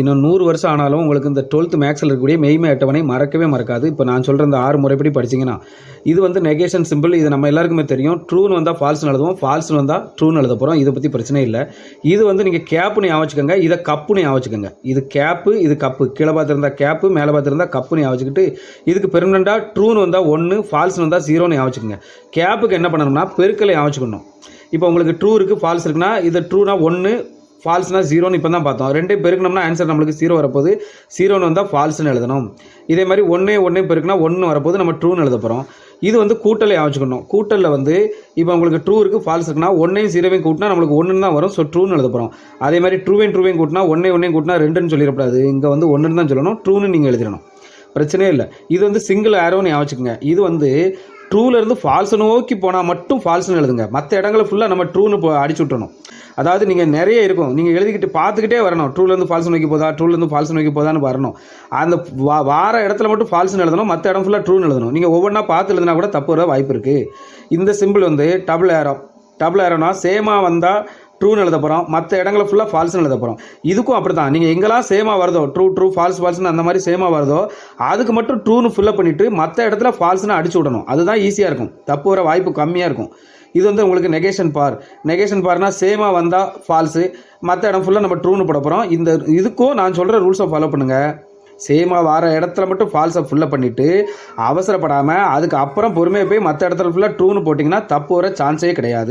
இன்னும் நூறு வருஷம் ஆனாலும் உங்களுக்கு இந்த டுவெல்த் மேக்ஸில் இருக்கக்கூடிய மெய்மை அட்டவணை மறக்கவே மறக்காது. இப்போ நான் சொல்கிற இந்த ஆறு முறைப்படி படிச்சீங்கன்னா இது வந்து நெகேஷன் சிம்பிள் இது நம்ம எல்லாருக்குமே தெரியும். ட்ரூன்னு வந்தால் ஃபால்ஸ்னு எழுதுவோம். ஃபால்ஸ்னு வந்தால் ட்ரூன்னு எழுத போகிறோம் இதை பற்றி பிரச்சனை இல்லை. இது வந்து நீங்கள் கேப்புன்னு ஞாபகம் இதை கப்புன்னு ஞாபகம் இது கேப்பு இது கப்பு கீழே பார்த்துருந்தா கேப்பு மேலே பார்த்துருந்தா கப்புன்னு ஞாபகம் இதுக்கு பெர்மனெண்ட்டாக ட்ரூன்னு வந்தால் ஒன்று ஃபால்ஸ்னு வந்தால் ஜீரோன்னு ஞாபகம் கேப்புக்கு என்ன பண்ணணும்னா பெருக்கலை ஞாபகம் இப்போ உங்களுக்கு ட்ரூ இருக்குது ஃபால்ஸ் இருக்குன்னா இது ட்ரூனா ஒன்று ஃபால்ஸ்னால் ஜீரோன்னு இப்போ தான் பார்த்தோம். ரெண்டையும் பெருக்கணும்னா ஆன்சர் நம்மளுக்கு ஜீரோ வரப்போகுது. ஜீரோன்னு வந்தால் ஃபால்ஸ்னு எழுதணும். இதே மாதிரி ஒன்றே ஒன்றே பெருக்குனா ஒன்று வரப்போது நம்ம ட்ரூன்னு எழுத போகிறோம் இது வந்து கூட்டலை அமைச்சுக்கணும். கூட்டலில் வந்து இப்போ உங்களுக்கு ட்ரூ இருக்குது ஃபால்ஸ் இருக்குன்னா ஒன்றையும் ஜீரோவையும் கூட்டினா நம்மளுக்கு ஒன்றுன்னு தான் வரும். ஸோ ட்ரூன்னு எழுத போகிறோம் அதே மாதிரி ட்ரூவையும் ட்ரூவையும் கூட்டினா ஒன்றே ஒன்றையும் கூட்டினா ரெண்டுன்னு சொல்லிடக்கூடாது. இங்கே வந்து ஒன்றுன்னு தான் சொல்லணும். ட்ரூன்னு நீங்கள் எழுதிடணும். பிரச்சனையே இல்லை. இது வந்து சிங்கிள் ஆரோன்னு ஞாபகம் இது வந்து ட்ரூலேருந்து ஃபால்ஸ் நோக்கி போனால் மட்டும் ஃபால்ஸ்னு எழுதுங்க. மற்ற இடங்களை ஃபுல்லாக நம்ம ட்ரூன்னு இப்போ அடிச்சு விட்டணும் அதாவது நீங்கள் நிறைய இருக்கும். நீங்கள் எழுதிக்கிட்டு பார்த்துக்கிட்டே வரணும். ட்ரூலேருந்து ஃபால்ஸ் நோக்கி போதா? ட்ரூலேருந்து ஃபால்ஸ் நோக்கி போதான்னு வரணும். அந்த வா- வார இடத்துல மட்டும் ஃபால்ஸ்னு எழுதணும். மற்ற இடம் ஃபுல்லாக ட்ரூன்னு எழுதணும். நீங்கள் ஒவ்வொன்றா பார்த்து எழுதினா கூட தப்பு வர வாய்ப்பு இருக்குது இந்த சிம்பிள் வந்து டபுள் ஏரோ டபுள் ஏரோனா சேமாக வந்தால் ட்ரூன்னு எழுத போகிறோம் மற்ற இடங்களை ஃபுல்லாக ஃபால்ஸ்னு எழுத போகிறோம் இதுக்கும் அப்படி தான் நீங்கள் எங்கெல்லாம் சேமாக வருதோ ட்ரூ ட்ரூ ஃபால்ஸ் ஃபால்ஸ்னு அந்த மாதிரி சேமாக வருதோ அதுக்கு மட்டும் ட்ரூன்னு ஃபில்லப் பண்ணிவிட்டு மற்ற இடத்துல ஃபால்ஸ்னு அடிச்சு விடணும். அதுதான் ஈஸியாக இருக்கும். தப்பு வர வாய்ப்பு கம்மியாக இருக்கும். இது வந்து உங்களுக்கு நெகேஷன் பார். நெகேஷன் பார்னா சேமாக வந்தால் ஃபால்ஸு மற்ற இடம் ஃபுல்லாக நம்ம ட்ரூன்னு போட போகிறோம் இந்த இதுக்கும் நான் சொல்கிற ரூல்ஸை ஃபாலோ பண்ணுங்கள் சேமாக வர இடத்துல மட்டும் ஃபால்ஸை ஃபுல்லப் பண்ணிவிட்டு அவசரப்படாமல் அதுக்கு அப்புறம் பொறுமையாக போய் மற்ற இடத்துல ஃபுல்லாக ட்ரூன்னு போட்டிங்கன்னா தப்பு வர சான்ஸே கிடையாது.